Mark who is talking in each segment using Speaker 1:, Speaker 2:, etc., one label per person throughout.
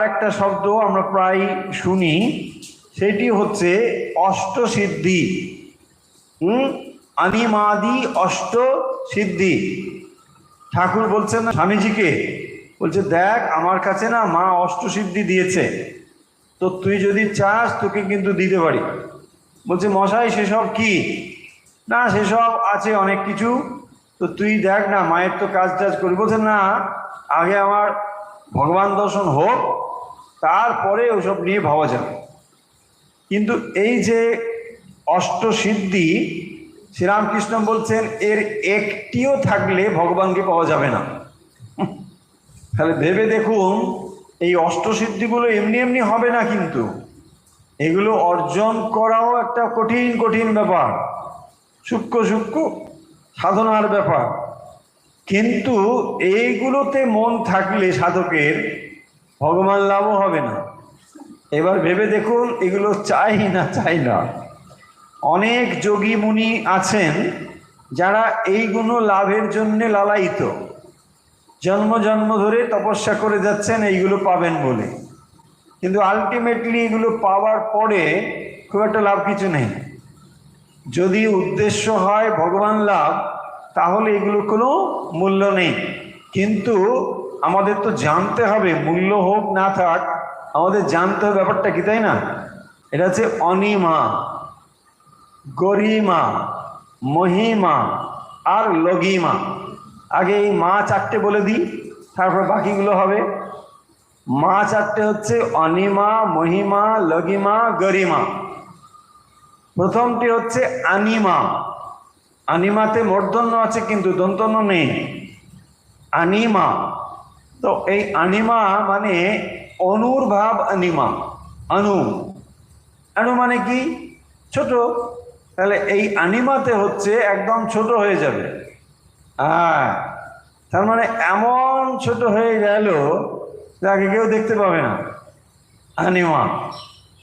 Speaker 1: একটা শব্দ আমরা প্রায় শুনি, সেটি হচ্ছে অষ্ট অষ্টসিদ্ধি। হুম? আনিমাদি অষ্ট সিদ্ধি ঠাকুর বলছেন না স্বামীজিকে, বলছে, দেখ, আমার কাছে না মা অষ্টসিদ্ধি দিয়েছে। তো তুই যদি চাস, তোকে কিন্তু দিতে পারি। বলছে, মশাই, সেসব কি? না, সেসব আছে অনেক কিছু। তো তুই দেখ না, মায়ের তো কাজ টাজ করি। বলছে, না, আগে আমার ভগবান দর্শন হোক তারপরে ওসব নিয়ে ভাবা যাবে। কিন্তু এই যে অষ্টসিদ্ধি, শ্রীরামকৃষ্ণ বলছেন, এর একটিও থাকলে ভগবানকে পাওয়া যাবে না। তাহলে ভেবে দেখুন, এই অষ্টসিদ্ধিগুলো এমনি এমনি হবে না কিন্তু। এগুলো অর্জন করাও একটা কঠিন কঠিন ব্যাপার। সূক্ষ্ম সূক্ষ্ম সাধনার ব্যাপার। কিন্তু এইগুলোতে মন থাকলে সাধকের ভগবান লাভও হবে না। এবার ভেবে দেখুন, এগুলো চাই না চাই না। অনেক যোগী মুনি আছেন যারা এইগুলো লাভের জন্যে লালায়িত। জন্ম জন্ম ধরে তপস্যা করে যাচ্ছেন, এইগুলো পাবেন বলে। কিন্তু আলটিমেটলি এগুলো পাওয়ার পরে খুব একটা লাভ কিছু নেই। যদি উদ্দেশ্য হয় ভগবান লাভ, তাহলে এগুলোর কোনো মূল্য নেই। কিন্তু আমাদের তো জানতে হবে, মূল্য হোক না থাক, আমাদের জানতে হবে ব্যাপারটা কি, তাই না? এটা হচ্ছে অনিমা, গরিমা, মহিমা আর লগিমা। আগে এই মা চারটে বলে দিই, তারপর বাকিগুলো হবে। মা চারটে হচ্ছে অনিমা, মহিমা, লগিমা, গরিমা। প্রথমটি হচ্ছে আনিমা। আনিমাতে মূর্ধন্য আছে কিন্তু দন্তন্য নেই। আনিমা। তো এই আনিমা মানে অনুর ভাব আনিমা অনু অনু মানে কি? ছোট। তাহলে এই আনিমাতে হচ্ছে একদম ছোট হয়ে যাবে। হ্যাঁ। তার মানে এমন ছোট হয়ে গেল যাকে কেউ দেখতে পাবে না। আনিমা।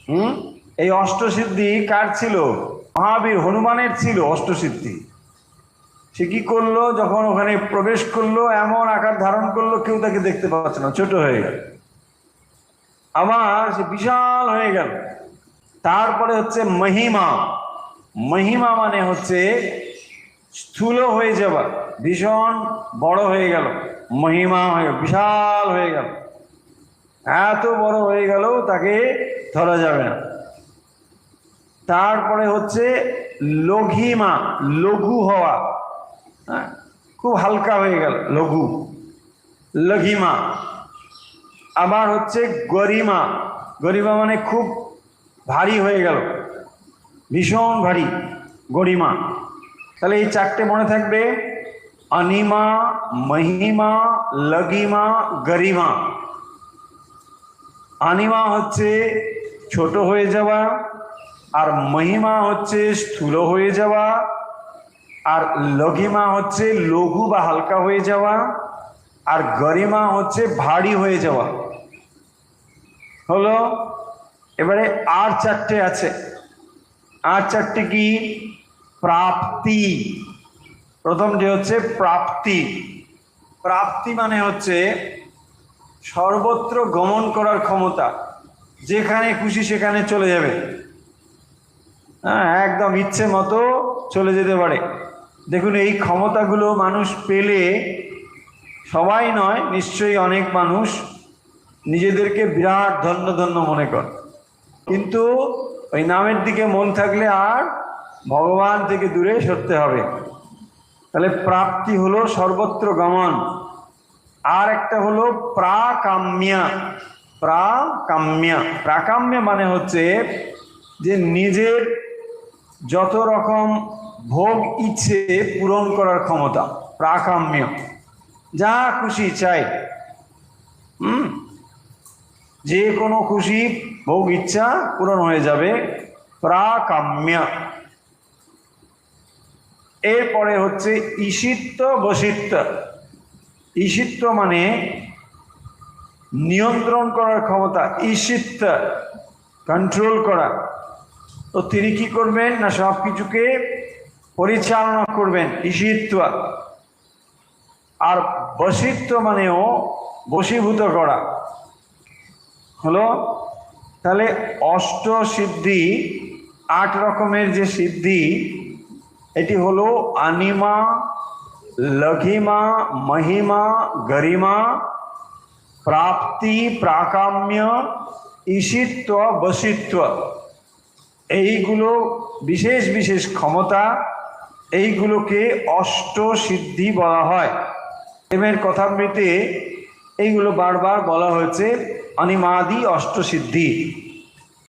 Speaker 1: হুম? এই অষ্টসিদ্ধি কার ছিল? মহাবীর হনুমানের ছিল অষ্টসিদ্ধি। সে কি করল? যখন ওখানে প্রবেশ করল, এমন আকার ধারণ করল, কেউ তাকে দেখতে পাচ্ছে না, ছোট হয়ে গেল। আবার সে বিশাল হয়ে গেল। তারপরে হচ্ছে মহিমা। মহিমা মানে হচ্ছে স্থূল হয়ে যাওয়া, ভীষণ বড় হয়ে গেল, মহিমা হয়ে, বিশাল হয়ে গেল। এত বড় হয়ে গেল, তাকে ধরা যাবে না। তারপরে হচ্ছে লঘিমা, লঘু হওয়া। হ্যাঁ খুব হালকা হয়ে গেল। লঘু। লঘিমা। আবার হচ্ছে গরিমা। গরিমা মানে খুব ভারী হয়ে গেল। ভীষণ ভারী গরিমা। তাহলে এই চারটে মনে থাকবে। অনিমা, মহিমা লগিমা গরিমা। আনিমা হচ্ছে ছোট হয়ে যাওয়া আর মহিমা হচ্ছে স্থূল হয়ে যাওয়া। আর লঘিমা হচ্ছে লঘু বা হালকা হয়ে যাওয়া, আর গরিমা হচ্ছে ভারী হয়ে যাওয়া। হলো? এবারে আর চারটে আছে। আর চারটে কি? প্রাপ্তি। প্রথমটি হচ্ছে প্রাপ্তি। প্রাপ্তি মানে হচ্ছে সর্বত্র গমন করার ক্ষমতা। যেখানে খুশি সেখানে চলে যাবে। হ্যাঁ একদম ইচ্ছে মতো চলে যেতে পারে। দেখুন, এই ক্ষমতাগুলো মানুষ পেলে সবাই নয়, নিশ্চয়ই অনেক মানুষ নিজেদেরকে বিরাট ধন্য ধন্য মনে করে। কিন্তু ওই নামের দিকে মন থাকলে আর ভগবান থেকে দূরে সরতে হবে। তাহলে প্রাপ্তি হলো সর্বত্র গমন। আর একটা হলো প্রাকাম্যা। প্রাকাম্যা। প্রাকাম্য মানে হচ্ছে যে নিজের যত রকম ভোগ ইচ্ছে পূরণ করার ক্ষমতা, প্রাকাম্য, যা খুশি চাই। হুম? যে কোনো খুশি ভোগ ইচ্ছা পূরণ হয়ে যাবে, প্রাকাম্য। এরপরে হচ্ছে ঈশিত্ব বসিত্ব ঈশিত্ব মানে নিয়ন্ত্রণ করার ক্ষমতা ঈশিত্ব কন্ট্রোল করা। তো তিনি কি করবেন না সব কিছুকে পরিচালনা করবেন? ঈশিত্ব আর বসিত্ব মানেও বশীভূত করা। হলো, তাহলে অষ্ট সিদ্ধি, আট রকমের যে সিদ্ধি, এটি হলো আনিমা, লঘিমা, মহিমা, গরিমা, প্রাপ্তি, প্রাকাম্য ঈশিত্ব বসিত্ব। এইগুলো বিশেষ বিশেষ ক্ষমতা এইগুলোকে অষ্ট সিদ্ধি বলা হয়। প্রেমের কথামৃতে এইগুলো বারবার বলা হয়েছে, অনিমাদি অষ্টসিদ্ধি